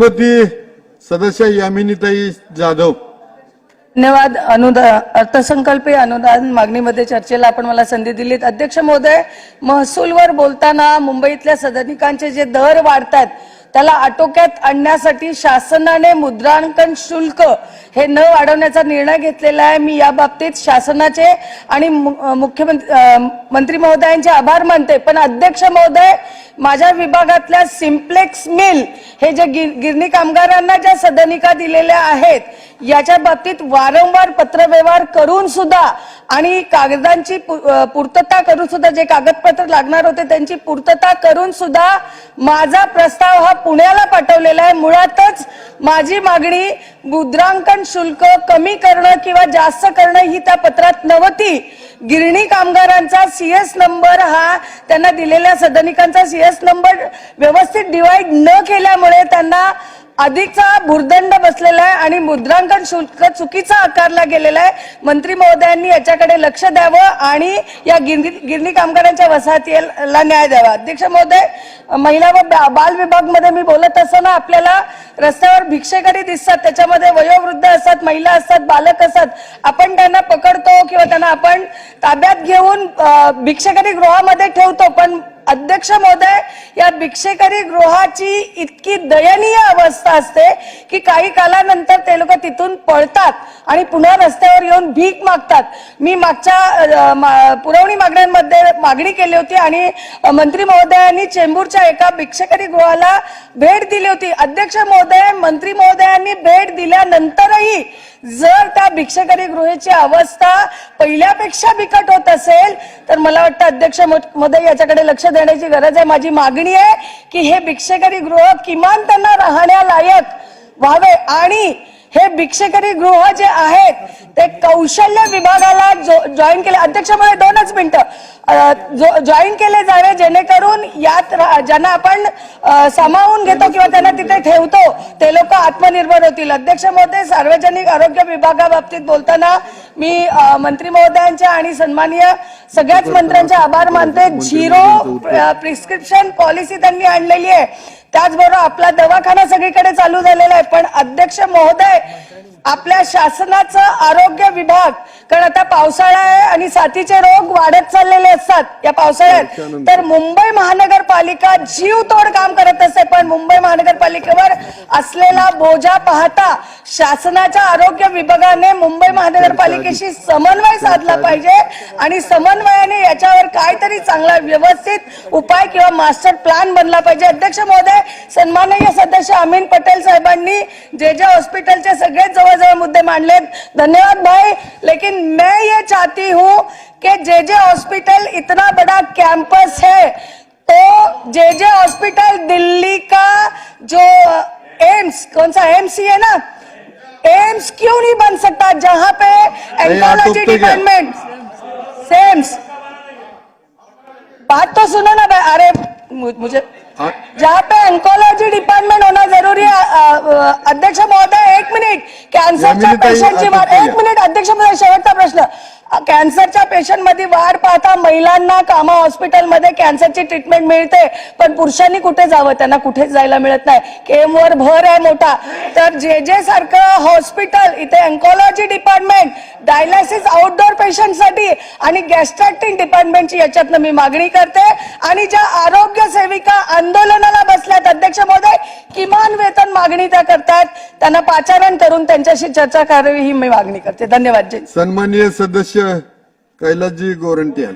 सभापती सदस्य यामिनीताई जाधव. धन्यवाद. अनुदान अर्थसंकल्पीय अनुदान मागणीमध्ये चर्चेला आपण मला संधी दिलीत. अध्यक्ष महोदय महसूलवर बोलताना मुंबईतल्या सदनिकांचे जे दर वाढतात त्याला आटोक्यात आणण्यासाठी शासनाने मुद्रांकन शुल्क हे न वाढवण्याचा निर्णय घेतलेला आहे. मी या बाबतीत शासनाचे आणि मु- मुख्यमंत्री मंत्री महोदयांचे आभार मानते. पण अध्यक्ष महोदय माझ्या विभागातल्या सिम्प्लेक्स मिल हे जे गिर- गिरणी कामगारांना ज्या सदनिका दिलेल्या आहेत याच्या बाबतीत वारंवार पत्रव्यवहार करून सुद्धा आणि कागदांची पूर्तता करून सुद्धा जे कागदपत्र लागणार होते त्यांची पूर्तता करून सुद्धा माझा प्रस्ताव हा पुण्याला पाठवलेला आहे. मुळातच माझी मागणी मुद्रांकन शुल्क कमी करणं किंवा जास्त करणं ही त्या पत्रात नव्हती. गिरणी कामगारांचा सीएस नंबर हा त्यांना दिलेल्या सदनिकांचा सीएस नंबर व्यवस्थित डिवाइड न केल्यामुळे त्यांना अधिकचा भुर्दंड बसलेला आहे आणि मुद्रांकन शुल्क चुकीचा आकारला गेलेला आहे. मंत्री महोदयांनी याच्याकडे लक्ष द्यावं आणि या गिरणी गिरणी कामगारांच्या वसाहतीला न्याय द्यावा. अध्यक्ष महोदय महिला व बाल विभागमध्ये मी बोलत असताना आपल्याला रस्त्यावर भिक्षेकरी दिसतात त्याच्यामध्ये वयोवृद्ध असतात महिला असतात बालक असतात. आपण त्यांना पकडतो किंवा त्यांना आपण ताब्यात घेऊन भिक्षेकरी गृहामध्ये ठेवतो पण अध्यक्ष महोदय या भिक्षेकरी गृहाची इतकी दयनीय अवस्था असते की काही कालानंतर ते लोक तिथून पळतात आणि पुन्हा रस्त्यावर येऊन भीक मागतात. मी मागच्या मा- पुरवणी मागण्यांमध्ये मागणी केली होती आणि मंत्री महोदयांनी चेंबूरच्या एका भिक्षेकरी गृहाला भेट दिली होती. अध्यक्ष महोदय मंत्री महोदयांनी भेट दिल्यानंतरही जर त्या भिक्षेकरी गृहेची अवस्था पहिल्यापेक्षा बिकट होत असेल तर मला वाटतं अध्यक्ष महोदय याच्याकडे लक्ष देण्याची गरज आहे. माझी मागणी आहे की हे भिक्षेकरी गृह किमान त्यांना राहण्यालायक व्हावे आणि हे भिक्षेकरी गृह जे आहेत ते कौशल्य विभागाला जॉईन केले. अध्यक्ष महोदय दोनच मिनिटं. जॉईन केले जावे जेणेकरून यात ज्यांना आपण सामावून घेतो किंवा त्यांना तिथे ठेवतो ते लोक आत्मनिर्भर होतील. अध्यक्ष महोदय सार्वजनिक आरोग्य विभागाबाबतीत बोलताना मी मंत्री महोदयांच्या आणि सन्माननीय सगळ्याच मंत्र्यांचे आभार मानते. झिरो प्रिस्क्रिप्शन पॉलिसी त्यांनी आणलेली आहे. त्याचबरोबर आपला दवाखाना सगळीकडे चालू झालेला आहे. पण अध्यक्ष महोदय आपल्या शासनाचं आरोग्य विभाग कारण आता पावसाळा आहे आणि साथीचे रोग वाढत चाललेले असतात या पावसाळ्यात. तर मुंबई महानगरपालिका जीवतोड काम करत असते पण मुंबई महानगरपालिकेवर असलेला बोजा पाहता शासनाच्या आरोग्य विभागाने मुंबई महानगरपालिकेशी समन्वय साधला पाहिजे आणि समन्वयाने याच्यावर काहीतरी चांगला व्यवस्थित उपाय किंवा मास्टर प्लॅन बनला पाहिजे. अध्यक्ष महोदय सन्माननीय सदस्य अमीन पटेल साहेबांनी जे जे हॉस्पिटलचे सगळे जवळजवळ मुद्दे मांडलेत. धन्यवाद भाई. लेकिन मैं ये चाहती हूँ कि जे जे हॉस्पिटल इतना बड़ा कैंपस है तो जे जे हॉस्पिटल दिल्ली का जो एम्स कौन सा एम्स ही है ना? एम्स क्यों नहीं बन सकता? जहां पे क्या? डिपार्टमेंट सेम्स। बात तो सुनो ना भाई। अरे मुझे। जहाँ पे ऑन्कोलॉजी डिपार्टमेंट होना जरूरी है अध्यक्ष महोदय एक मिनिट कॅन्सरच्या पेशंटची एक मिनिट अध्यक्ष महोदय शेवटचा प्रश्न। कॅन्सरच्या पेशंटमध्ये वाढ पाहता महिलांना कामा हॉस्पिटलमध्ये कॅन्सरची ट्रीटमेंट मिळते पण पुरुषांनी कुठे जावं? त्यांना कुठेच जायला मिळत नाही. केमवर भर आहे मोठा. तर जे जे सारखं हॉस्पिटल इथे अँकॉलॉजी डिपार्टमेंट डायलिसिस आउटडोअर पेशंटसाठी आणि गॅस्ट्रॅक्टिंग डिपार्टमेंटची याच्यातनं मी मागणी करते. आणि ज्या आरोग्य सेविका आंदोलनाला बसल्यात अध्यक्ष महोदय किमान वेतन मागणी त्या करतात. त्यांना पाचारण करून त्यांच्याशी चर्चा करावी ही मी मागणी करते. धन्यवाद. सन्माननीय सदस्य कैलासजी गोरंट्याल